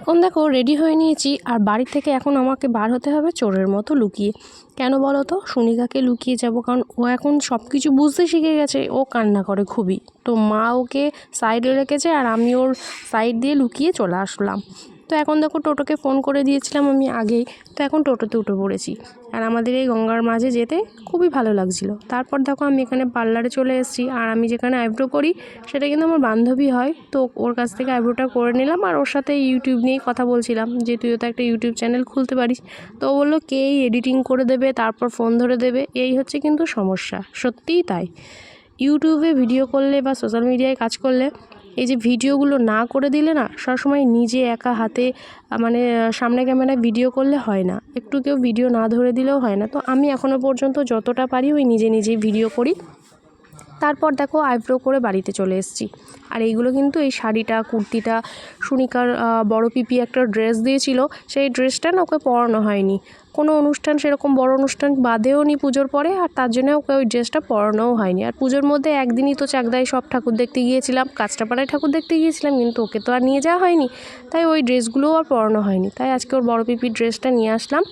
এখন দেখো রেডি হয়ে নিয়েছি, আর বাড়ি থেকে এখন আমাকে বার হতে হবে চোরের মতো লুকিয়ে। কেন বলো তো? সুনিকাকে লুকিয়ে যাব, কারণ ও এখন সব কিছু বুঝতে শিখে গেছে, ও কান্না করে খুবই। তো মা ওকে সাইডে রেখেছে, আর আমি ওর সাইড দিয়ে লুকিয়ে চলে আসলাম। তো এখন দেখো টোটোকে ফোন করে দিয়েছিলাম আমি আগেই। তো এখন টোটোতে উঠে পড়েছি। আর আমাদের এই গঙ্গার মাঝে যেতে খুবই ভালো লাগছিল। তারপর দেখো আমি এখানে পার্লারে চলে এসেছি। আর আমি যেখানে আইব্রো করি, সেটা কিন্তু আমার বান্ধবী হয়। তো ওর কাছ থেকে আইব্রোটা করে নিলাম আর ওর সাথে ইউটিউব নিয়েই কথা বলছিলাম যে, তুইও তো একটা ইউটিউব চ্যানেল খুলতে পারিস। তো বলল, কে এডিটিং করে দেবে? তারপর ফোন ধরে দেবে। এই হচ্ছে কিন্তু সমস্যা। সত্যিই তাই। ইউটিউবে ভিডিও করলে বা সোশ্যাল মিডিয়ায় কাজ করলে এই যে ভিডিওগুলো না করে দিলে না সবসময় নিজে একা হাতে মানে সামনে ক্যামেরায় ভিডিও করলে হয় না। একটু কেউ ভিডিও না ধরে দিলেও হয় না। তো আমি এখনও পর্যন্ত যতটা পারি ওই নিজে নিজেই ভিডিও করি। তারপর দেখো আইব্রো করে বাড়িতে চলে এসেছি। আর এইগুলো কিন্তু এই শাড়িটা, কুর্তিটা, সুনিকার বড় পিপি একটা ড্রেস দিয়েছিল। সেই ড্রেসটা না ওকে পরানো হয়নি। কোনো অনুষ্ঠান সেরকম বড় অনুষ্ঠান বাদেও নি পুজোর পরে, আর তার জন্য ওকে ওই ড্রেসটা পরানোও হয়নি। আর পুজোর মধ্যে একদিনই তো চাকদায় সব ঠাকুর দেখতে গিয়েছিলাম, কাঁচরাপাড়ায় ঠাকুর দেখতে গিয়েছিলাম, কিন্তু ওকে তো আর নিয়ে যাওয়া হয়নি। তাই ওই ড্রেসগুলোও আর পরানো হয়নি। তাই আজকে ওর বড় পিপির ড্রেসটা নিয়ে আসলাম,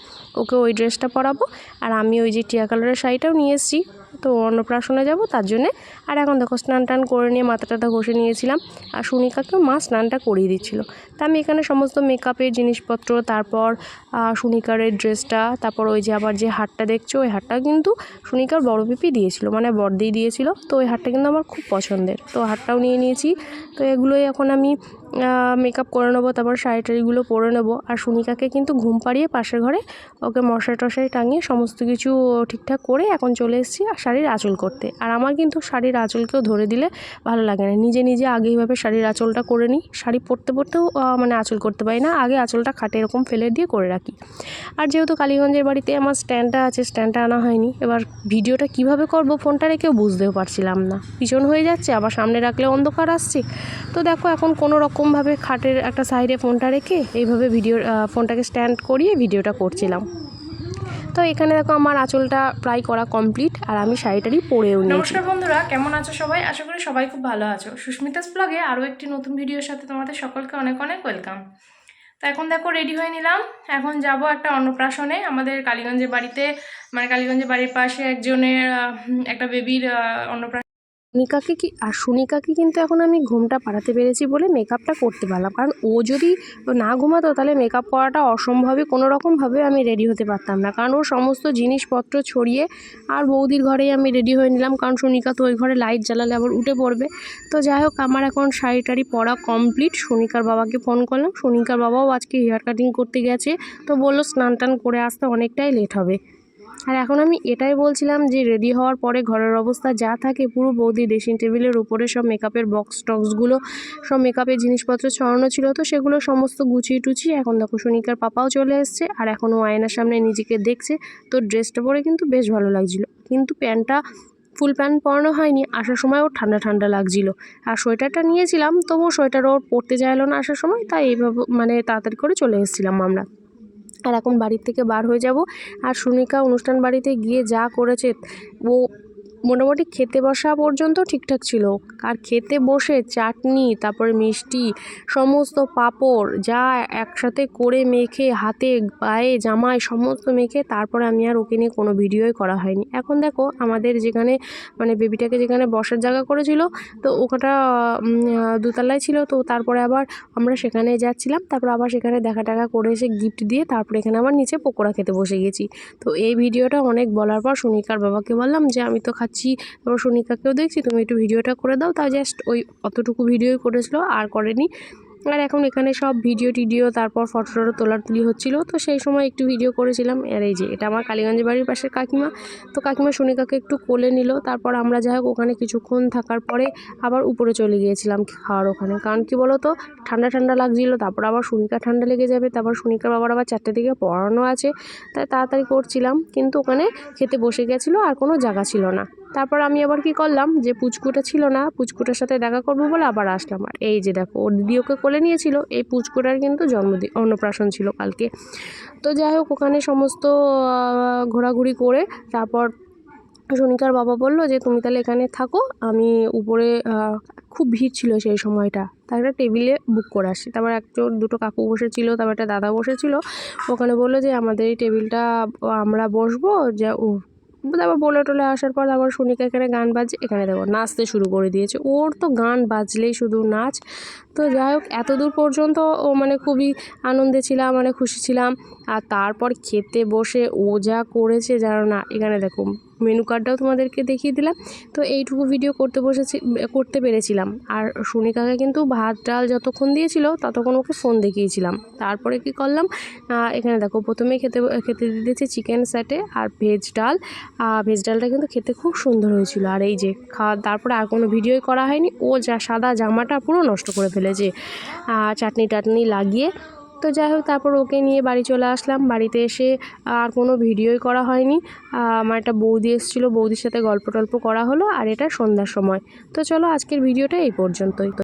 ওকে ওই ড্রেসটা পরাবো। আর আমি ওই যে টিয়া কালারের শাড়িটাও নিয়ে এসেছি, তো অন্নপ্রাশনে যাব তার জন্যে। আর এখন দেখো স্নান টান করে নিয়ে মাথা টাথা ঘষে নিয়েছিলাম, আর সুনিকাকেও মা স্নানটা করিয়ে দিচ্ছিল। তা আমি এখানে সমস্ত মেকআপের জিনিসপত্র, তারপর সুনিকারের ড্রেসটা তারপর ওই যে আবার যে হাটটা দেখছ, ওই হাটটা কিন্তু সুনিকার বড় পিপি দিয়েছিল মানে বড়দি দিয়েছিল, তো ওই হাটটা কিন্তু আমার খুব পছন্দের। তো হাটটাও নিয়ে নিয়েছি। তো এগুলোই এখন আমি মেকআপ করে নেব, তারপর শাড়ি টাড়িগুলো পরে নেব। আর সুনিকাকে কিন্তু ঘুম পাড়িয়ে পাশের ঘরে ওকে মশারি টশারি টাঙিয়ে সমস্ত কিছু ঠিকঠাক করে এখন চলে এসেছি আর শাড়ির আঁচল করতে। আর আমার কিন্তু শাড়ির আঁচলকেও ধরে দিলে ভালো লাগে না। নিজে নিজে আগে এইভাবে শাড়ির আঁচলটা করে নিই। শাড়ি পরতে, পরতেও মানে আঁচল করতে পারি না। আগে আঁচলটা খাটে এরকম ফেলে দিয়ে করে রাখি। আর যেহেতু কালীগঞ্জের বাড়িতে আমার স্ট্যান্ডটা আছে, স্ট্যান্ডটা আনা হয়নি। এবার ভিডিওটা কীভাবে করব ফোনটা রেখেও বুঝতেও পারছিলাম না। পিছন হয়ে যাচ্ছে, আবার সামনে রাখলে অন্ধকার আসছে। তো দেখো এখন কোনো রকমভাবে খাটের একটা সাইডে ফোনটা রেখে এইভাবে ভিডিও ফোনটাকে স্ট্যান্ড করিয়ে ভিডিওটা করছিলাম। তো এখানে দেখো আমার আঁচলটা প্রায় করা কমপ্লিট আর আমি শাড়িটারই পরেও নিয়েছি। নমস্কার বন্ধুরা, কেমন আছো সবাই? আশা করি সবাই খুব ভালো আছো। সুস্মিতাস ব্লগে আরও একটি নতুন ভিডিওর সাথে তোমাদের সকলকে অনেক অনেক ওয়েলকাম তো এখন দেখো রেডি হয়ে নিলাম। এখন যাব একটা অন্নপ্রাশনে। আমাদের কালীগঞ্জের বাড়িতে মানে কালীগঞ্জের বাড়ির পাশে একজনের একটা বেবির অন্নপ্রাশন সুনিকাকে কি আর সুনিকাকে কিন্তু এখন আমি ঘুমটা পাড়াতে পেরেছি বলে মেকআপটা করতে পারলাম। কারণ ও যদি না ঘুমাতো তাহলে মেকআপ করাটা অসম্ভবই কোনো রকমভাবে আমি রেডি হতে পারতাম না। কারণ ওর সমস্ত জিনিসপত্র ছড়িয়ে আর বৌদির ঘরেই আমি রেডি হয়ে নিলাম। কারণ সুনিকা তো ওই ঘরে লাইট জ্বালালে আবার উঠে পড়বে। তো যাই হোক আমার এখন শাড়ি টাড়ি পরা কমপ্লিট সুনিকার বাবাকে ফোন করলাম। সুনিকার বাবাও আজকে হেয়ার কাটিং করতে গেছে। তো বলল স্নান টান করে আসতে অনেকটাই লেট হবে। আর এখন আমি এটাই বলছিলাম যে রেডি হওয়ার পরে ঘরের অবস্থা যা থাকে, পুরো বৌদি ড্রেসিং টেবিলের উপরে সব মেকআপের বক্স টক্সগুলো সব মেকআপের জিনিসপত্র ছড়ানো ছিল তো সেগুলো সমস্ত গুছিয়ে টুছিয়ে এখন দেখো সুনিকার পাপাও চলে এসছে আর এখনও আয়নার সামনে নিজেকে দেখছে। তো ড্রেসটা পরে কিন্তু বেশ ভালো লাগছিল। কিন্তু প্যান্টটা ফুল প্যান্ট পরানো হয়নি, আসার সময় ওর ঠান্ডা ঠান্ডা লাগছিল। আর সোয়েটারটা নিয়েছিলাম, তবুও সোয়েটার ওর পরতে চাইলো না আসার সময়, তাই এইভাবে মানে তাড়াতাড়ি করে চলে এসেছিলাম আমরা। আর এখন বাড়ির থেকে বার হয়ে যাব। আর সুনিকা অনুষ্ঠান বাড়িতে গিয়ে যা করেছে ও মোটামুটি খেতে বসা পর্যন্ত ঠিকঠাক ছিল। আর খেতে বসে চাটনি, তারপরে মিষ্টি, সমস্ত পাঁপড় যা একসাথে করে মেখে হাতে, পায়ে, জামায় সমস্ত মেখে তারপরে আমি আর ওকে নিয়ে কোনো ভিডিওই করা হয়নি। এখন দেখো আমাদের যেখানে মানে বেবিটাকে যেখানে বসার জায়গা করেছিল, তো ওখানটা দোতলায় ছিল, তো তারপরে আবার আমরা সেখানে যাচ্ছিলাম, তারপর আবার সেখানে দেখা টাকা করে এসে গিফট দিয়ে তারপরে এখানে আবার নিচে পকোড়া খেতে বসে গেছি। তো এই ভিডিওটা অনেক বলার পর সুনিকার বাবাকে বললাম যে, আমি তো খাচ্ছি তারপর সুনিকাকেও দেখছি, তুমি একটু ভিডিওটা করে দাও। তা জাস্ট ওই অতটুকু ভিডিওই করেছিল, আর করেনি। আর এখন এখানে সব ভিডিও টিডিও, তারপর ফটো টটো তোলার তুলি হচ্ছিল। তো সেই সময় একটু ভিডিও করেছিলাম। আর এই যে, এটা আমার কালীগঞ্জের বাড়ির পাশের কাকিমা। তো কাকিমা সুনিকাকে একটু কোলে নিল। তারপর আমরা যাই হোক, ওখানে কিছুক্ষণ থাকার পরে আবার উপরে চলে গিয়েছিলাম খাওয়ার ওখানে। কারণ কি বলো তো ঠান্ডা ঠান্ডা লাগছিল, তারপর আবার সুনিকা ঠান্ডা লেগে যাবে। তারপর সুনিকার বাবার আবার চারটে দিকে পড়ানো আছে। তাই তাড়াতাড়ি করছিলাম। কিন্তু ওখানে খেতে বসে গেছিল, আর কোনো জায়গা ছিল না। তারপর আমি আবার কি করলাম যে পুচকুটা ছিল না, পুচকুটার সাথে দেখা করব বলে আবার আসলাম। আর এই যে দেখো, ওর দিদি ওকে কোলে নিয়েছিল, এই পুচকুটার কিন্তু জন্মদিন, অন্নপ্রাশন ছিল কালকে। তো যাই হোক, ওখানে সমস্ত ঘোরাঘুরি করে তারপর সোনিকার বাবা বলল যে, তুমি তাহলে এখানে থাকো, আমি উপরে খুব ভিড় ছিল সেই সময়টা। তার একটা টেবিলে বুক করে আসি। তারপর একজন দুটো কাকু বসেছিল, তারপর একটা দাদা বসেছিল। ওখানে বলল যে, আমাদের এই টেবিলটা আমরা বসবো, যে তারপর বলে টলে আসার পর আবার সুনিকা এখানে গান বাজে, এখানে দেখো নাচতে শুরু করে দিয়েছে। ওর তো গান বাজলেই শুধু নাচ। তো যাই হোক এত দূর পর্যন্ত ও মানে খুবই আনন্দে ছিলাম মানে খুশি ছিলাম। আর তারপর খেতে বসে ও যা করেছে জানো না, এখানে দেখো মেনু কার্ডটাও তোমাদেরকে দেখিয়ে দিলাম। তো এইটুকু ভিডিও করতে বসেছি, করতে পেরেছিলাম। আর সুনিকাকে কিন্তু ভাত, ডাল যতক্ষণ দিয়েছিল, ততক্ষণ ওকে ফোন দেখিয়েছিলাম। তারপরে কি করলাম? এখানে দেখো প্রথমেই খেতে খেতে দিয়েছে চিকেন স্যাটে আর ভেজ ডাল। ভেজ ডালটা কিন্তু খেতে খুব সুন্দর হয়েছিল। আর এই যে খাওয়া তারপরে আর কোনো ভিডিওই করা হয়নি। ও যা সাদা জামাটা পুরো নষ্ট করে ফেলেছে। চাটনি টাটনি লাগিয়ে তো যাই হোক, তারপর ওকে নিয়ে বাড়ি চলে আসলাম। বাড়িতে এসে আর কোনো ভিডিওই করা হয়নি। আমার একটা বৌদি এসেছিল, বৌদির সাথে গল্প টল্প করা হলো আর এটা সন্ধ্যার সময়। তো চলো আজকের ভিডিওটা এই পর্যন্তই।